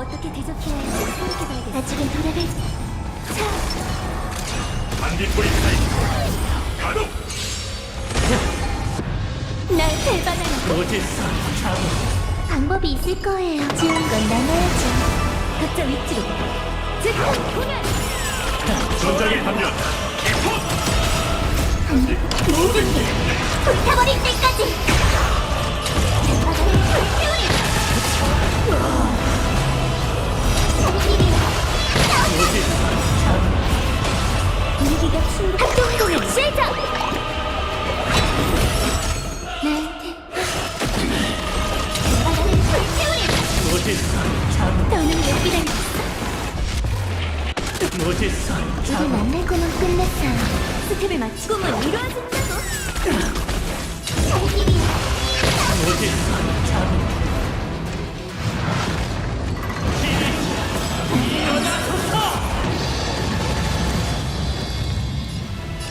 어떻게 대접해야 할지 생각해봐야겠어. 아직은 돌아갈. 반딧불이 타임 가동 날 배반하는 오지사 자부 방법이 있을 거예요. 지운 건 나눠야죠. 각자 위치로. 즉각 공연. 전장에 합류한다 모든 게 불타버릴 때까지. 불태우리. 오지사 자부 더는 못 기다려. 오지사 우리 만날 거는 끝났어요. 스텝을 마치고 꿈은 이루어진다고. 자부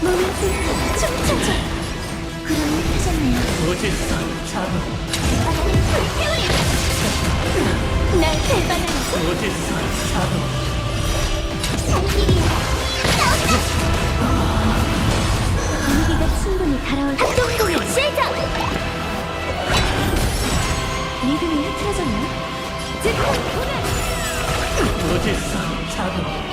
몸을 뚫고 춤춰줘. 그런 일 하셨네요. 분위기가 충분히 달아올 합동 공연 시작. 리듬이 흐트러졌나? 즉각 공연. 오지사 자부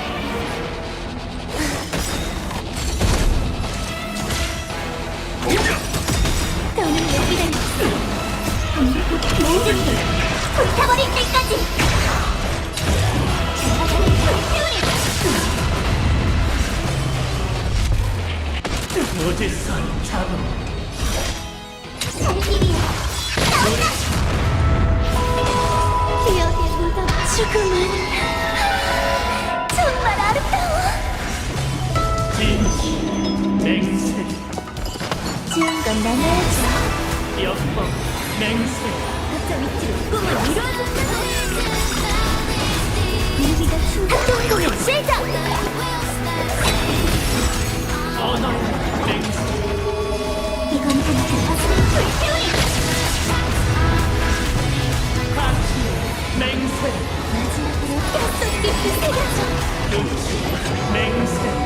살길이야. 죽음은 정말 아름다워. 맹세 건 나눠야죠. 역법 맹세 각자 위치로 꿈을 이루어진다고. 마지막으로 약속 깊이 새겨줘. 맹세